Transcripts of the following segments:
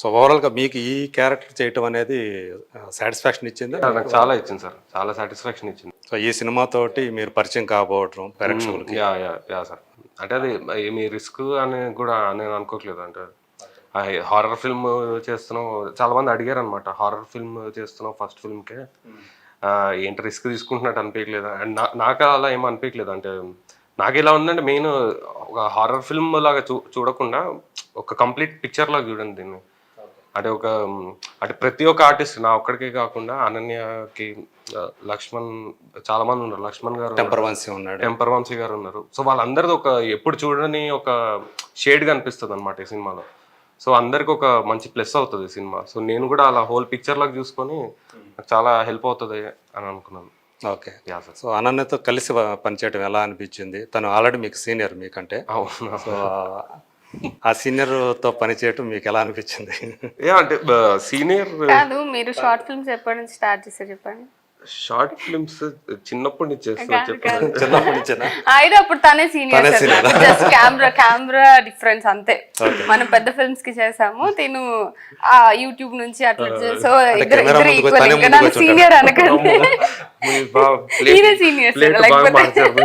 So ఓవరాల్గా మీకు ఈ క్యారెక్టర్ చేయటం అనేది సాటిస్ఫాక్షన్ ఇచ్చిందా? నాకు చాలా ఇచ్చింది సార్. చాలా సాటిస్ఫాక్షన్ ఇచ్చింది. సో ఈ సినిమాతోటి మీరు పరిచయం కాబోవటం ప్రేక్షకులకి? Yeah yeah yeah sir. అంటే అది ఏమి రిస్క్ అని కూడా నేను అనుకోవట్లేదు. అంటే హారర్ ఫిల్మ్ చేస్తున్నాం. చాలా మంది అడిగారు అనమాట హారర్ ఫిల్మ్ చేస్తున్నాం ఫస్ట్ ఫిల్మ్కే ఏంటి రిస్క్ తీసుకుంటున్నట్టు అనిపించలేదు అండ్ నాకు అలా ఏం అనిపించలేదు అంటే నాకు ఎలా ఉందంటే మెయిన్ ఒక హారర్ ఫిల్మ్ లాగా చూ చూడకుండా ఒక కంప్లీట్ పిక్చర్ లాగా చూడండి దీన్ని. అంటే ఒక అంటే ప్రతి ఒక్క ఆర్టిస్ట్ నా ఒక్కడికే కాకుండా అనన్యకి లక్ష్మణ్ చాలా మంది ఉన్నారు. లక్ష్మణ్ గారు ఉన్నారు. టెంపర్ వంశీ ఉన్నాడు. టెంపర్ వంశీ గారు ఉన్నారు. సో వాళ్ళందరిది ఒక ఎప్పుడు చూడని ఒక షేడ్ కనిపిస్తుంది అనమాట ఈ సినిమాలో. సో అందరికి ఒక మంచి ప్లస్ అవుతుంది ఈ సినిమా. సో నేను కూడా అలా హోల్ పిక్చర్ లాగా చూసుకొని నాకు చాలా హెల్ప్ అవుతుంది అని అనుకున్నాను. ఓకే. సో అనన్యతో కలిసి పనిచేయడం ఎలా అనిపించింది? తను ఆల్రెడీ మీకు సీనియర్ మీకంటే. అవును. సో ఆ సీనియర్తో పనిచేయటం మీకు ఎలా అనిపించింది? అంటే సీనియర్ కాదు మీరు షార్ట్ ఫిల్మ్స్ ఎప్పటి నుంచి స్టార్ట్ చేస్తారు చెప్పండి? షార్ట్ ఫిల్మ్స్ చిన్నప్పటి నుంచి చిన్నప్పటి అయితే అప్పుడు తనే senior. Just camera camera difference అంతే. మనం పెద్ద ఫిల్మ్స్కి చేసాము తిను ఆ యూట్యూబ్ నుంచి అట్లా సో ఇద్దరు ఇద్దరు ఈక్వల్ సీనియర్ అనకండి ఈయన సీనియర్ లేకపోతే.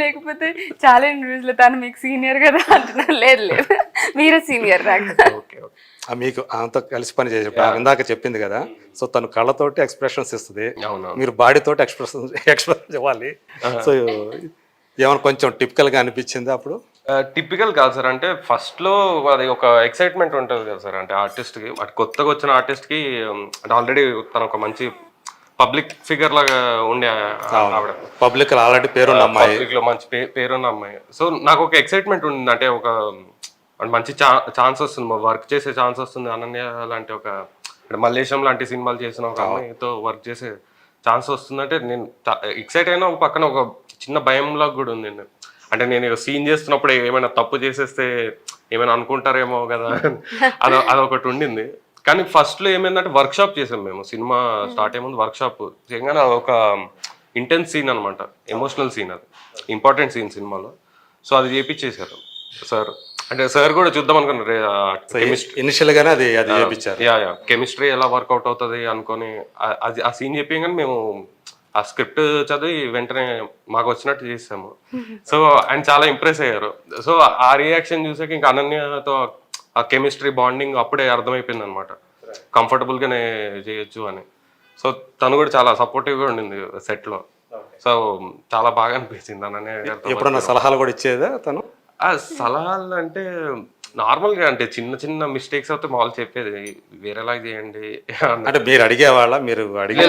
లేకపోతే చాలా ఇంటర్వ్యూస్లో తను మీకు సీనియర్ కదా అంటున్నారు. లేదు లేదు. మీరే సీనియర్ నాకు. Okay okay. మీకు ఆమెతో కలిసి పని ఆమె ఇందాక చెప్పింది కదా. సో తను కళ్ళతోటి ఎక్స్ప్రెషన్స్ ఇస్తుంది. మీరు బాడీతోటి ఎక్స్ప్రెషన్ ఎక్స్ప్రెషన్ ఇవ్వాలి సో ఏమైనా కొంచెం టిపికల్గా అనిపించింది అప్పుడు? టిపికల్ కాదు సార్. అంటే ఫస్ట్లో అది ఒక ఎక్సైట్మెంట్ ఉంటుంది కదా సార్. అంటే ఆర్టిస్ట్కి అటు కొత్తగా వచ్చిన ఆర్టిస్ట్కి ఉమ్, అంటే ఆల్రెడీ తను ఒక మంచి పబ్లిక్ ఫిగర్ లాగా ఉండే ఆవిడ. పబ్లిక్ ఆల్రెడీ పేరున్న అమ్మాయి. పబ్లిక్లో మంచి పేరున్న అమ్మాయి. సో నాకు ఒక ఎక్సైట్మెంట్ ఉంది అంటే ఒక అంటే మంచి ఛాన్స్ వస్తుంది. వర్క్ చేసే ఛాన్స్ వస్తుంది. అనన్య లాంటి ఒక అంటే మల్లేశం లాంటి సినిమాలు చేసిన ఒక అమ్మాయితో వర్క్ చేసే ఛాన్స్ వస్తుందంటే నేను ఎక్సైట్ అయినా ఒక పక్కన ఒక చిన్న భయంలా కూడా ఉంది. అంటే నేను సీన్ చేస్తున్నప్పుడు ఏమైనా తప్పు చేసేస్తే ఏమైనా అనుకుంటారేమో కదా. అది అదొకటి ఉండింది. కానీ ఫస్ట్లో ఏమైందంటే వర్క్ షాప్ చేసాం మేము. సినిమా స్టార్ట్ అయ్యే ముందు వర్క్ షాప్ చేయగానే అదొక ఇంటెన్స్ సీన్ అనమాట ఎమోషనల్ సీన్ అది. ఇంపార్టెంట్ సీన్ సినిమాలో. సో అది చేపించేశారు సార్ అంటే సార్ కూడా చూద్దాం అనుకున్నారు కెమిస్ట్రీ. ఇనిషియల్ గానే అది అది చేపించారు. Yeah yeah. కెమిస్ట్రీ ఎలా వర్కౌట్ అవుతుంది అనుకొని అది ఆ సీన్ చెప్పి కానీ మేము ఆ స్క్రిప్ట్ చదివి వెంటనే మాకు వచ్చినట్టు చేసాము. సో ఆయన చాలా ఇంప్రెస్ అయ్యారు. సో ఆ రియాక్షన్ చూసాక ఇంకా అనన్యతో ఆ కెమిస్ట్రీ బాండింగ్ అప్పుడే అర్థమైపోయింది అనమాట కంఫర్టబుల్గానే చేయొచ్చు అని. సో తను కూడా చాలా సపోర్టివ్గా ఉండింది set లో సో చాలా బాగా అనిపించింది అనన్య ఎప్పుడన్నా సలహాలు కూడా ఇచ్చేదా తను? సలహాలు అంటే నార్మల్గా అంటే చిన్న చిన్న మిస్టేక్స్ అయితే మామూలు చెప్పేది వేరేలాగా చేయండి అంటే మీరు అడిగేవాళ్ళ? మీరు అడిగే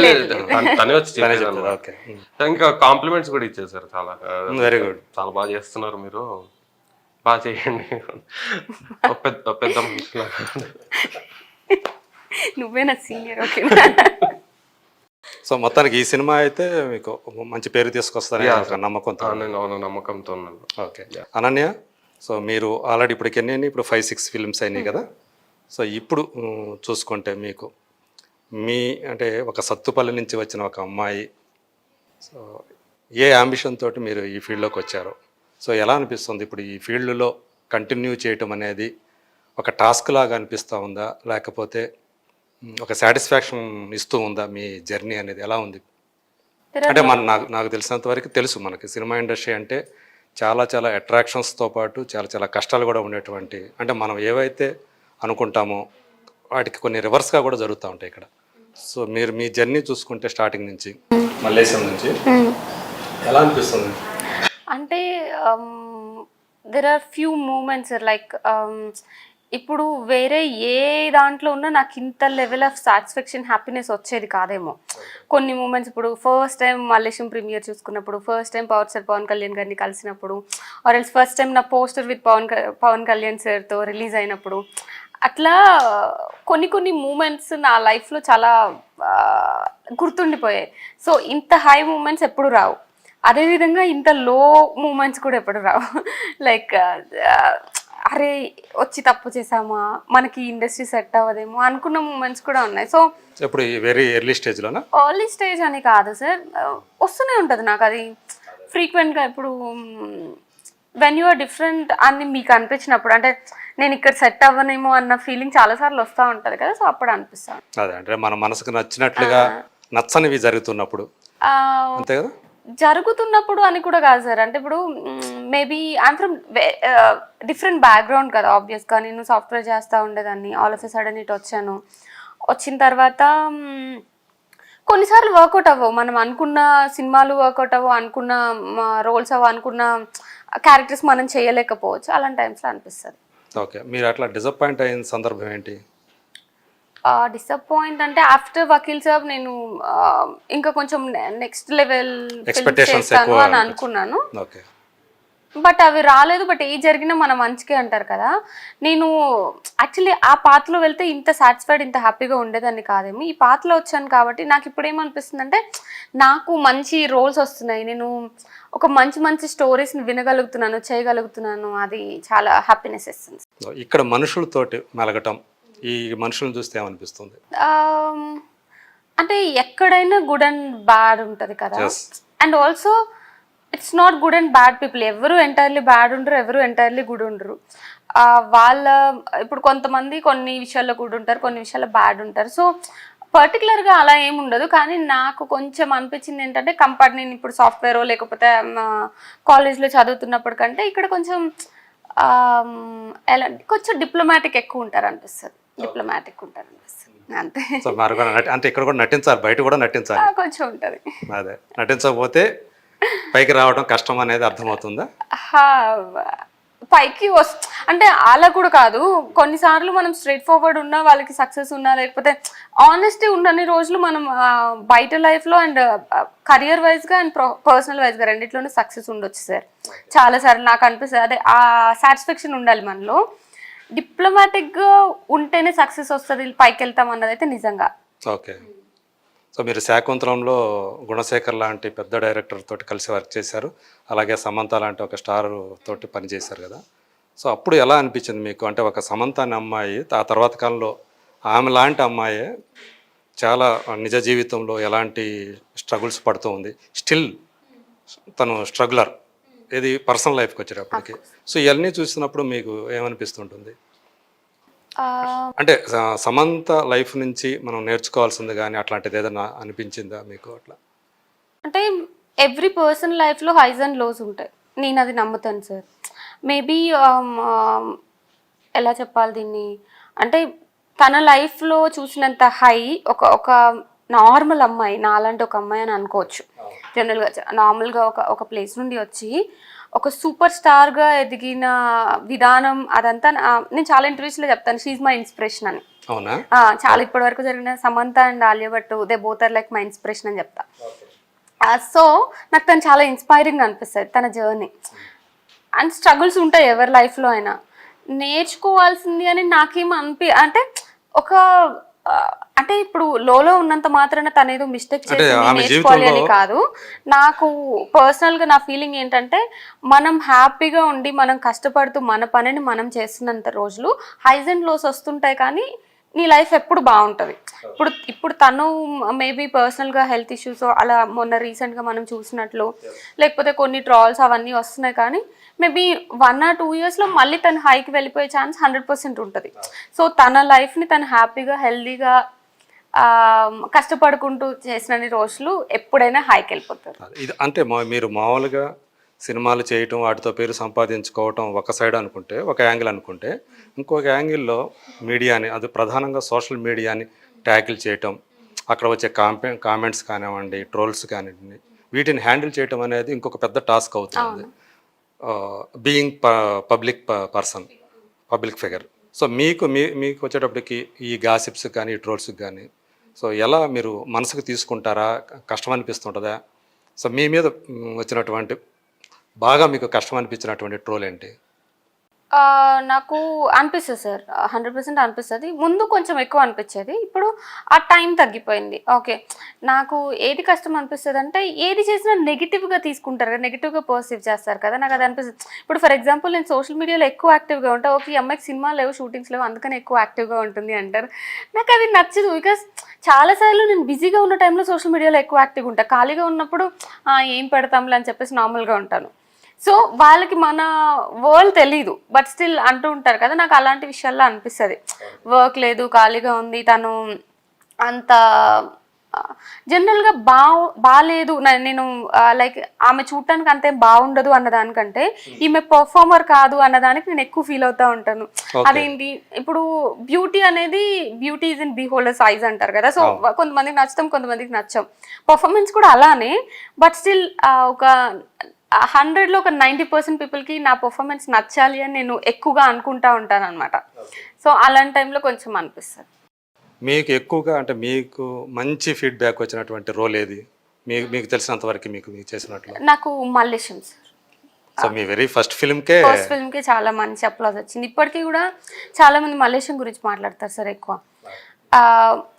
తన- వచ్చి చెప్పేది ఇంకా కాంప్లిమెంట్స్ కూడా ఇచ్చేసారు చాలా. వెరీ గుడ్ చాలా బాగా చేస్తున్నారు మీరు. బాగా చేయండి. పెద్ద పెద్ద మనిషిలాగా. నువ్వే నా సీనియర్ ఓకే సో మొత్తానికి ఈ సినిమా అయితే మీకు మంచి పేరు తీసుకొస్తారని ఒక నమ్మకంతో అవును నమ్మకంతో ఉన్నాను. ఓకే. అనన్య సో మీరు ఆల్రెడీ ఇప్పటికి ఎన్ని అయినాయి? ఇప్పుడు ఫైవ్ సిక్స్ ఫిల్మ్స్ అయినాయి కదా. సో ఇప్పుడు చూసుకుంటే మీకు మీ అంటే ఒక సత్తుపల్లి నుంచి వచ్చిన ఒక అమ్మాయి సో ఏ అంబిషన్ తోటి మీరు ఈ ఫీల్డ్లోకి వచ్చారు? సో ఎలా అనిపిస్తుంది ఇప్పుడు ఈ ఫీల్డ్లో కంటిన్యూ చేయటం అనేది? ఒక టాస్క్ లాగా అనిపిస్తూ ఉందా? లేకపోతే ఒక సాటిస్ఫాక్షన్ ఇస్తూ ఉందా మీ జర్నీ అనేది? ఎలా ఉంది? అంటే మన నాకు నాకు తెలిసినంత వరకు తెలుసు మనకి సినిమా ఇండస్ట్రీ అంటే చాలా చాలా అట్రాక్షన్స్తో పాటు చాలా చాలా కష్టాలు కూడా ఉండేటువంటి అంటే మనం ఏవైతే అనుకుంటామో వాటికి కొన్ని రివర్స్గా కూడా జరుగుతూ ఉంటాయి ఇక్కడ. సో మీరు మీ జర్నీ చూసుకుంటే స్టార్టింగ్ నుంచి మల్లేశం నుంచి ఎలా అనిపిస్తుంది? అంటే there are few moments like ఇప్పుడు వేరే ఏ దాంట్లో ఉన్నా నాకు ఇంత లెవెల్ ఆఫ్ సాటిస్ఫాక్షన్ హ్యాపీనెస్ వచ్చేది కాదేమో. కొన్ని మూమెంట్స్ ఇప్పుడు ఫస్ట్ టైం మల్లేశం ప్రీమియర్ చూసుకున్నప్పుడు first time power sir Pawan Kalyan గారిని కలిసినప్పుడు ఆర్ ఎల్స్ ఫస్ట్ టైం నా పోస్టర్ విత్ పవన్ పవన్ కళ్యాణ్ సార్తో రిలీజ్ అయినప్పుడు అట్లా కొన్ని కొన్ని మూమెంట్స్ నా లైఫ్లో చాలా గుర్తుండిపోయాయి. సో ఇంత హై మూమెంట్స్ ఎప్పుడు రావు. అదేవిధంగా ఇంత లో మూమెంట్స్ కూడా ఎప్పుడు రావు. లైక్ అరే వచ్చి తప్పు చేసామా మనకి ఇండస్ట్రీ సెట్ అవ్వదేమో అనుకున్న మూమెంట్స్ కూడా ఉన్నాయి. సో ఇప్పుడు వెరీ ఎర్లీ స్టేజ్లోనా ఎర్లీ స్టేజ్ అని కాదు సార్. వస్తూనే ఉంటుంది నాకు అది. ఫ్రీక్వెంట్గా ఇప్పుడు hmm, when you are different అని మీకు అనిపించినప్పుడు అంటే నేను ఇక్కడ సెట్ అవ్వనేమో అన్న ఫీలింగ్ చాలాసార్లు వస్తూ ఉంటుంది కదా సో అప్పుడు అనిపిస్తాను అదే అంటే మన మనసుకు నచ్చినట్లుగా నచ్చనివి జరుగుతున్నప్పుడు. అంతే కదా? జరుగుతున్నప్పుడు అని కూడా కాదు సార్. అంటే ఇప్పుడు maybe I'm from different background కదా ఆబ్వియస్గా నేను సాఫ్ట్వేర్ చేస్తూ ఉండేదాన్ని. ఆల్ ఆఫ్ ఎ సడన్ ఇటు వచ్చాను. వచ్చిన తర్వాత కొన్నిసార్లు వర్కౌట్ అవ్వవు. మనం అనుకున్న సినిమాలు వర్కౌట్ అవ్వవు అనుకున్న రోల్స్ అవ్వ అనుకున్న క్యారెక్టర్స్ మనం చేయలేకపోవచ్చు. అలాంటి టైమ్స్లో అనిపిస్తుంది. ఓకే మీరు అట్లా డిసప్పాయింట్ అయిన సందర్భం ఏంటి? డిసప్పాయింట్ అంటే ఆఫ్టర్ వకీల్ సాబ్ నేను ఇంకా కొంచెం నెక్స్ట్ లెవెల్ చేస్తాను అని. అనుకున్నాను. బట్ అవి రాలేదు బట్ ఏ జరిగినా మన మంచికే అంటారు కదా. నేను యాక్చువల్లీ ఆ పాత్రలో వెళ్తే ఇంత సాటిస్ఫైడ్ ఇంత హ్యాపీగా ఉండేదాన్ని కాదేమో. ఈ పాత్రలో వచ్చాను కాబట్టి నాకు ఇప్పుడు ఏమనిపిస్తుంది అంటే నాకు మంచి రోల్స్ వస్తున్నాయి. నేను ఒక మంచి మంచి స్టోరీస్ని వినగలుగుతున్నాను చేయగలుగుతున్నాను. అది చాలా హ్యాపీనెస్ ఇస్తుంది ఇక్కడ మనుషులతోటి మెలగటం ఈ మనుషులను చూస్తే ఏమనిపిస్తుంది? అంటే ఎక్కడైనా గుడ్ అండ్ బ్యాడ్ ఉంటుంది కదా. And also it's not good and bad people. ఎవరు ఎంటైర్లీ బ్యాడ్ ఉండరు ఎవరు ఎంటైర్లీ గుడ్ ఉండరు. వాళ్ళ ఇప్పుడు కొంతమంది కొన్ని విషయాల్లో గుడ్ ఉంటారు కొన్ని విషయాల్లో బ్యాడ్ ఉంటారు. సో పర్టికులర్గా అలా ఏమి ఉండదు. కానీ నాకు కొంచెం అనిపించింది ఏంటంటే కంపేర్ నేను ఇప్పుడు సాఫ్ట్వేర్ లేకపోతే కాలేజ్లో చదువుతున్నప్పటికంటే ఇక్కడ కొంచెం ఎలా కొంచెం డిప్లొమాటిక్ ఎక్కువ ఉంటారు అనిపిస్తుంది. డిప్లొమాటిక్ ఉంటారు. అనిపిస్తుంది అంతే. అంటే ఇక్కడ కూడా నటించాలి బయట కూడా నటించాలి. కొంచెం ఉంటుంది. అదే. నటించకపోతే పైకి రావడం కష్టం అనేది అర్థమవుతుందా? పైకి వస్ అంటే అలా కూడా కాదు. కొన్నిసార్లు మనం స్ట్రైట్ ఫార్వర్డ్ ఉన్నా వాళ్ళకి సక్సెస్ ఉన్నా లేకపోతే ఆనెస్టీ ఉన్నన్ని రోజులు మనం బయట లైఫ్లో అండ్ కరియర్ వైజ్గా అండ్ పర్సనల్ వైజ్గా రెండిట్లోనూ సక్సెస్ ఉండొచ్చు సార్. చాలా సార్లు నాకు అనిపిస్తుంది. అదే ఆ సాటిస్ఫాక్షన్ ఉండాలి మనలో. డిప్లొమాటిక్గా ఉంటేనే సక్సెస్ వస్తుంది పైకి వెళ్తాం అన్నది అయితే నిజంగా. ఓకే. సో మీరు శాకుంతలంలో గుణశేఖర్ లాంటి పెద్ద డైరెక్టర్ తోటి కలిసి వర్క్ చేశారు. అలాగే సమంత లాంటి ఒక స్టార్ తోటి పనిచేశారు కదా. సో అప్పుడు ఎలా అనిపించింది మీకు? అంటే ఒక సమంత అనే అమ్మాయి ఆ తర్వాత కాలంలో ఆమె లాంటి అమ్మాయి చాలా నిజ జీవితంలో ఎలాంటి స్ట్రగుల్స్ పడుతూ ఉంది. స్టిల్ తను స్ట్రగులర్ ఇది పర్సనల్ లైఫ్కి వచ్చేటప్పటికి. సో ఇవన్నీ చూసినప్పుడు మీకు ఏమనిపిస్తుంటుంది? అంటే సమంత లైఫ్ నుంచి మనం నేర్చుకోవాల్సింది కానీ అట్లాంటిది ఏదైనా అనిపించిందా మీకు అట్లా? అంటే ఎవ్రీ పర్సన్ లైఫ్లో హైస్ అండ్ లోస్ ఉంటాయి. నేను అది నమ్ముతాను సార్. మేబీ ఎలా చెప్పాలి దీన్ని? అంటే తన లైఫ్లో చూసినంత హై ఒక ఒక నార్మల్ అమ్మాయి నాలాంటి ఒక అమ్మాయి అని అనుకోవచ్చు. జనరల్గా నార్మల్గా ఒక ఒక ప్లేస్ నుండి వచ్చి ఒక సూపర్ స్టార్గా ఎదిగిన విధానం అదంతా నేను చాలా ఇంటర్వ్యూస్లో చెప్తాను. షీఈ్ మై ఇన్స్పిరేషన్ అని. చాలా ఇప్పటి వరకు జరిగిన Samantha and Alia Bhatt they both are like my inspiration అని చెప్తా. సో నాకు తను చాలా ఇన్స్పైరింగ్ అనిపిస్తుంది తన జర్నీ అండ్ స్ట్రగుల్స్ ఉంటాయి ఎవరి లైఫ్లో అయినా. నేర్చుకోవాల్సింది అని నాకేం అనిపి అంటే ఒక అంటే ఇప్పుడు లోలో ఉన్నంత మాత్రాన తను ఏదో మిస్టేక్ అంటే చేసి ఆమె నేర్చుకోవాలి అని కాదు. నాకు పర్సనల్గా నా ఫీలింగ్ ఏంటంటే మనం హ్యాపీగా ఉండి మనం కష్టపడుతూ మన పనిని మనం చేస్తున్నంత రోజులు హైస్ అండ్ లోస్ వస్తుంటాయి కానీ నీ లైఫ్ ఎప్పుడు బాగుంటుంది. ఇప్పుడు ఇప్పుడు తను మేబీ పర్సనల్గా హెల్త్ ఇష్యూస్ అలా మొన్న రీసెంట్గా మనం చూసినట్లు లేకపోతే కొన్ని ట్రాల్స్ అవన్నీ వస్తున్నాయి కానీ మేబీ వన్ ఆర్ టూ ఇయర్స్లో మళ్ళీ తను హైకి వెళ్ళిపోయే ఛాన్స్ హండ్రెడ్ పర్సెంట్ ఉంటుంది. సో తన లైఫ్ని తను హ్యాపీగా హెల్దీగా కష్టపడుకుంటూ చేసిన రోజులు ఎప్పుడైనా హైకి వెళ్ళిపోతారు. ఇది అంటే మీరు మామూలుగా సినిమాలు చేయటం వాటితో పేరు సంపాదించుకోవటం ఒక సైడ్ అనుకుంటే ఒక యాంగిల్ అనుకుంటే ఇంకొక యాంగిల్లో మీడియాని అది ప్రధానంగా సోషల్ మీడియాని ట్యాకిల్ చేయటం అక్కడ వచ్చే కాంపే కామెంట్స్ కానివ్వండి ట్రోల్స్ కానివ్వండి వీటిని హ్యాండిల్ చేయటం అనేది ఇంకొక పెద్ద టాస్క్ అవుతుంది. Being public person public figure so మీకు మీ మీకు వచ్చేటప్పటికి ఈ గాసిప్స్ కానీ ఈ ట్రోల్స్కి కానీ సో ఎలా మీరు మనసుకు తీసుకుంటారా? కష్టం అనిపిస్తుంటుందా సో మీ మీద వచ్చినటువంటి బాగా మీకు కష్టం అనిపించినటువంటి ట్రోల్ ఏంటి? నాకు అనిపిస్తుంది సార్. హండ్రెడ్ పర్సెంట్ అనిపిస్తుంది. ముందు కొంచెం ఎక్కువ అనిపించేది. ఇప్పుడు ఆ టైం తగ్గిపోయింది. ఓకే. నాకు ఏది కష్టం అనిపిస్తుంది అంటే ఏది చేసినా నెగిటివ్గా తీసుకుంటారు కదా నెగిటివ్గా పర్సీవ్ చేస్తారు కదా నాకు అది అనిపిస్తుంది. ఇప్పుడు ఫర్ ఎగ్జాంపుల్ నేను సోషల్ మీడియాలో ఎక్కువ యాక్టివ్గా ఉంటా. ఓకే ఈ అమ్మాయికి సినిమా లేవు షూటింగ్స్ లేవు అందుకని ఎక్కువ యాక్టివ్గా ఉంటుంది అంటారు. నాకు అది నచ్చదు బికాస్ చాలాసార్లు నేను బిజీగా ఉన్న టైంలో సోషల్ మీడియాలో ఎక్కువ యాక్టివ్గా ఉంటాను ఖాళీగా ఉన్నప్పుడు ఏం పెడతాంలే అని చెప్పేసి నార్మల్గా ఉంటాను. సో వాళ్ళకి మన వరల్డ్ తెలీదు బట్ స్టిల్ అంటూ ఉంటారు కదా నాకు అలాంటి విషయాల్లో అనిపిస్తుంది. వర్క్ లేదు ఖాళీగా ఉంది తను అంత జనరల్గా బా బాగాలేదు నేను లైక్ ఆమె చూడటానికి అంతేం బాగుండదు అన్న దానికంటే ఈమె పర్ఫార్మర్ కాదు అన్నదానికి నేను ఎక్కువ ఫీల్ అవుతా ఉంటాను. అదేంటి ఇప్పుడు బ్యూటీ అనేది beauty is in beholder eyes అంటారు కదా సో కొంతమందికి నచ్చుతాం కొంతమందికి నచ్చం. పర్ఫార్మెన్స్ కూడా అలానే బట్ స్టిల్ ఒక హండ్రెడ్లో ఒక నైంటీ పర్సెంట్ పీపుల్కి నా పర్ఫార్మెన్స్ నచ్చాలి అని నేను ఎక్కువగా అనుకుంటా ఉంటాను అనమాట సో అలాంటి టైంలో కొంచెం అనిపిస్తుంది. మీకు ఎక్కువగా అంటే మీకు మంచి ఫీడ్బ్యాక్ వచ్చినటువంటి రోల్ ఏది? మీకు మీకు తెలిసినంత వరకు మీకు మీకు చేసినట్లు. నాకు మల్లేశం సార్. సో మీ వెరీ ఫస్ట్ ఫిల్మ్కే ఫస్ట్ ఫిల్మ్కి చాలా మంచి అప్లాజ్ వచ్చింది. ఇప్పటికీ కూడా చాలా మంది మల్లేశం గురించి మాట్లాడతారు సార్ ఎక్కువ.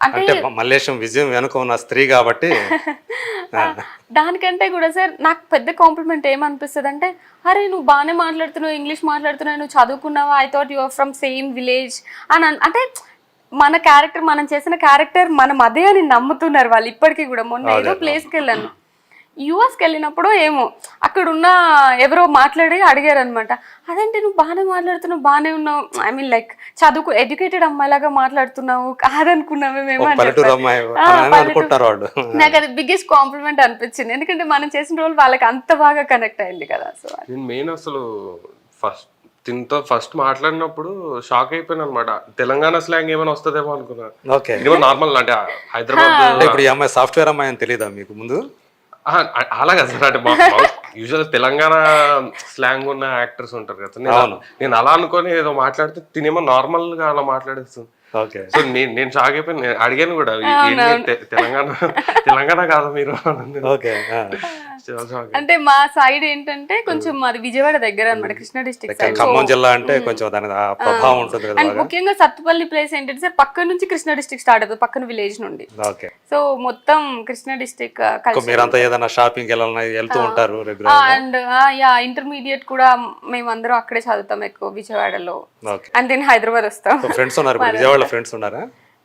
అంటే మల్లేశం విజయం వెనుక ఉన్న స్త్రీ కాబట్టి. దానికంటే కూడా సార్ నాకు పెద్ద కాంప్లిమెంట్ ఏమనిపిస్తుంది అంటే అరే నువ్వు బాగానే మాట్లాడుతున్నావు ఇంగ్లీష్ మాట్లాడుతున్నావు నువ్వు చదువుకున్నావా? I thought your from same village అని అన్- అంటే మన క్యారెక్టర్ మనం చేసిన క్యారెక్టర్ మనం అదే అని నమ్ముతున్నారు వాళ్ళు ఇప్పటికీ కూడా. మొన్న ఏదో ప్లేస్కి వెళ్ళాను. యూఎస్కి వెళ్ళినప్పుడు ఏమో అక్కడ ఉన్న ఎవరో మాట్లాడి అడిగారు అనమాట అదేంటి నువ్వు బాగానే మాట్లాడుతున్నావు బాగానే ఉన్నావు? ఐ మీన్ లైక్ చదువుకు ఎడ్యుకేటెడ్ అమ్మాయిలాగా మాట్లాడుతున్నావు కాదనుకున్నామే మేము నాకు అది బిగ్గెస్ట్ కాంప్లిమెంట్ అనిపించింది. ఎందుకంటే మనం చేసిన రోజు వాళ్ళకి అంత బాగా కనెక్ట్ అయింది కదా సో మెయిన్ అసలు ఫస్ట్ తినతో ఫస్ట్ మాట్లాడినప్పుడు షాక్ అయిపోయాను అనమాట తెలంగాణ స్లాంగ్ ఏమైనా వస్తుందేమో అనుకున్నాను ఓకే. ఇది నార్మల్ అంటే హైదరాబాద్ అంటే ఇప్పుడు ఈ అమ్మాయి సాఫ్ట్వేర్ అమ్మాయి అని తెలియదా మీకు ముందు? అలాగా సార్ అంటే యూజువల్ తెలంగాణ స్లాంగ్ ఉన్న యాక్టర్స్ ఉంటారు కదా. నేను నేను అలా అనుకొని ఏదో మాట్లాడితే తినేమో నార్మల్గా అలా మాట్లాడేస్తుంది. ఓకే. సో నేను నేను షాక్ అయిపోయి నేను అడిగాను కూడా "ఈ- ఏంటి తె- తెలంగాణ తెలంగాణ కాదా మీరు. అంటే మా సైడ్ ఏంటంటే కొంచెం మాది విజయవాడ దగ్గర అన్నమాట కృష్ణా డిస్ట్రిక్ట్ ఖమ్మం జిల్లా అంటే కొంచెం దాని ఆ ప్రభావం ఉంటుంది కదా అండ్ ముఖ్యంగా సత్తుపల్లి ప్లేస్ ఏంటంటే పక్క నుంచి కృష్ణా డిస్ట్రిక్ట్ స్టార్ట్ అవుతుంది పక్కన విలేజ్ నుండి. ఓకే సో మొత్తం కృష్ణా డిస్ట్రిక్ట్ కలిసి మీరంతా ఏదైనా షాపింగ్ వెళ్తూ ఉంటారు రెగ్యులర్ అండ్ యా ఇంటర్మీడియట్ కూడా మేమందరం అక్కడే చదువుతాం ఎక్కువ విజయవాడలో. అండ్ దెన్ హైదరాబాద్ వస్తాం. ఫ్రెండ్స్ ఉన్నారు విజయవాడలో ఫ్రెండ్స్ ఉన్నారా?